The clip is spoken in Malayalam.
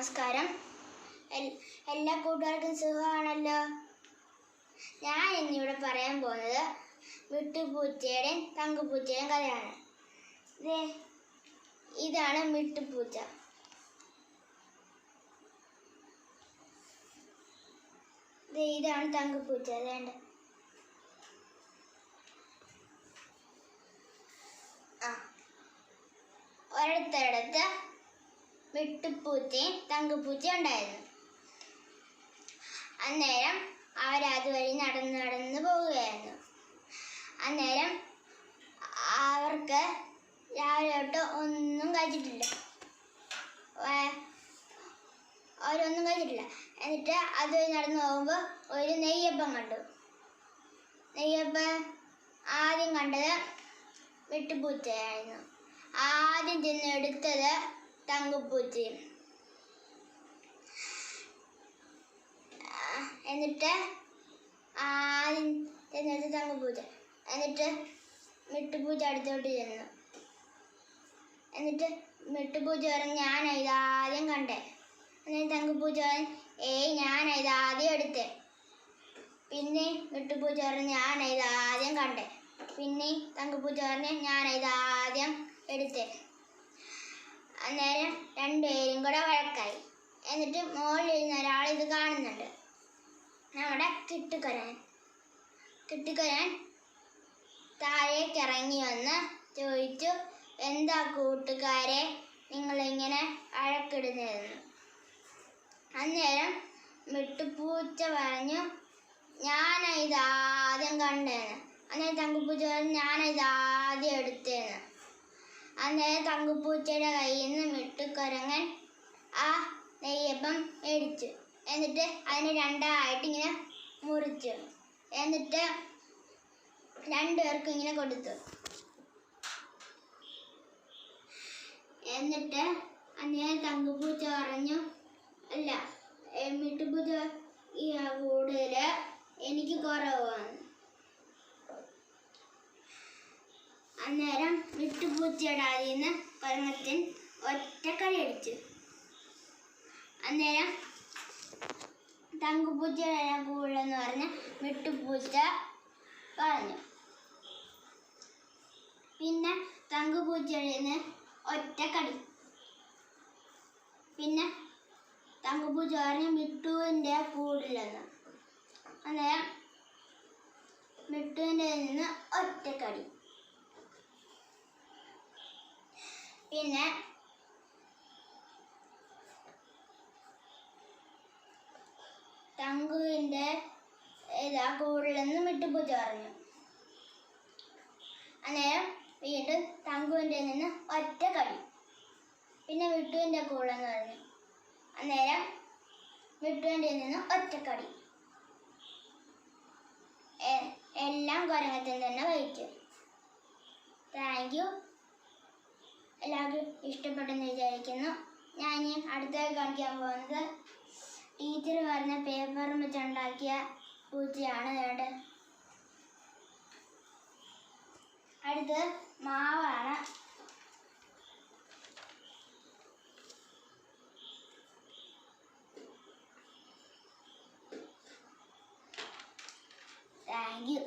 നമസ്കാരം. എല്ലാ കൂട്ടുകാർക്കും സുഖമാണല്ലോ? ഞാൻ ഇന്നിവിടെ പറയാൻ പോകുന്നത് മിട്ടുപൂച്ചയുടെയും തങ്കപ്പൂച്ചയുടെയും കഥയാണ്. ഇതാണ് മിട്ടുപൂച്ച. ഇതാണ് തങ്കപ്പൂച്ച വേണ്ട. ആ. ഒരിടത്തടുത്ത് മിട്ടുപൂച്ചയും തങ്കപ്പൂച്ചയും ഉണ്ടായിരുന്നു. അന്നേരം അവരതുവഴി നടന്ന് നടന്ന് പോവുകയായിരുന്നു. അന്നേരം അവർക്ക് രാവിലെ തൊട്ട് ഒന്നും കഴിച്ചിട്ടില്ല. അവരൊന്നും കഴിച്ചിട്ടില്ല. എന്നിട്ട് അതുവഴി നടന്നു പോകുമ്പോൾ ഒരു നെയ്യപ്പം കണ്ടു. നെയ്യപ്പം ആദ്യം കണ്ടത് വെട്ടുപൂച്ചയായിരുന്നു. ആദ്യം ചെന്ന് എടുത്തത് തങ്കപ്പൂച്ചയും ആ, എന്നിട്ട് ചെന്നെടുത്ത് തങ്കപ്പൂച്ച എന്നിട്ട് മിട്ടുപൂച്ച അടുത്തോട്ട് ചെന്നു എന്നിട്ട് മിട്ടുപൂച്ച പറഞ്ഞു ഞാൻ ഇതാദ്യം കണ്ടേ. എന്നിട്ട് തങ്കപ്പൂച്ച പറഞ്ഞു ഏയ് ഞാൻ ഇതാദ്യം എടുത്തേ. പിന്നെ മിട്ടുപൂച്ച പറഞ്ഞു ഞാൻ ഇതാദ്യം കണ്ടേ. പിന്നെ തങ്കപ്പൂച്ച പറഞ്ഞു ഞാൻ ഇതാദ്യം എടുത്തേ. അന്നേരം രണ്ടുപേരും കൂടെ വഴക്കായി. എന്നിട്ട് മുകളിൽ ഇരുന്ന ഒരാൾ ഇത് കാണുന്നുണ്ട്. നമ്മുടെ കിട്ടുകൊരാൻ. കിട്ടുകൊരാൻ താഴേക്ക് ഇറങ്ങി വന്ന് ചോദിച്ചു എന്താ കൂട്ടുകാരെ നിങ്ങളിങ്ങനെ അഴക്കിടുന്നതെന്ന് അന്നേരം വിട്ടുപൂച്ച പറഞ്ഞു ഞാനിത് ആദ്യം കണ്ടേന്ന് അന്നേരം തങ്കപ്പൂച്ച പറഞ്ഞു ഞാനിത് ആദ്യം എടുത്തേന്ന് അന്നേരം തങ്കപ്പൂച്ചയുടെ കയ്യിൽ നിന്ന് മിട്ടുക്കുരങ്ങൻ ആ നെയ്യപ്പം മേടിച്ചു. എന്നിട്ട് അതിനെ രണ്ടായിട്ട് ഇങ്ങനെ മുറിച്ചു. എന്നിട്ട് രണ്ടുപേർക്കും ഇങ്ങനെ കൊടുത്തു. എന്നിട്ട് അന്നേരം തങ്കപ്പൂച്ച പറഞ്ഞു അല്ല മിട്ടുപൂച്ച കൂടുതൽ എനിക്ക് കുറവാണ്. അന്നേരം മിട്ടുപൂച്ചയുടെ അതിൽ നിന്ന് കൊരങ്ങച്ചൻ ഒറ്റക്കളി അടിച്ചു അന്നേരം തങ്കപ്പൂച്ചയുടെ കൂടുതലെന്ന് പറഞ്ഞ് വിട്ടുപൂച്ച പറഞ്ഞു. പിന്നെ തങ്കപ്പൂച്ചയുടെ നിന്ന് ഒറ്റക്കടി. പിന്നെ തങ്കുപൂച്ച പറഞ്ഞ് മിട്ടുവിന്റെ കൂടില്ലെന്ന് അന്നേരം മിട്ടുവിന്റെ നിന്ന് ഒറ്റക്കടി. പിന്നെ തങ്കുവിന്റെ ഇതാ കൂടുതലെന്ന് മിട്ടുപൂച്ച പറഞ്ഞു. അന്നേരം വീണ്ടും തങ്കുവിന്റെ നിന്ന് ഒറ്റ കടി. പിന്നെ വിട്ടുവിന്റെ കൂടെന്ന് പറഞ്ഞു. അന്നേരം വിട്ടുവിന്റെ നിന്ന് ഒറ്റക്കടി എ- എല്ലാം കുരങ്ങത്തിൽ തന്നെ കഴിച്ചു. താങ്ക് യു എല്ലാവർക്കും ഇഷ്ടപ്പെട്ടെന്ന് വിചാരിക്കുന്നു. ഞാൻ അടുത്തായി കാണിക്കാൻ പോകുന്നത് ടീച്ചർ പറഞ്ഞ പേപ്പറും വെച്ചുണ്ടാക്കിയ പൂച്ചയാണ് ഇവിടെ അടുത്ത് മാവാണ്. Thank you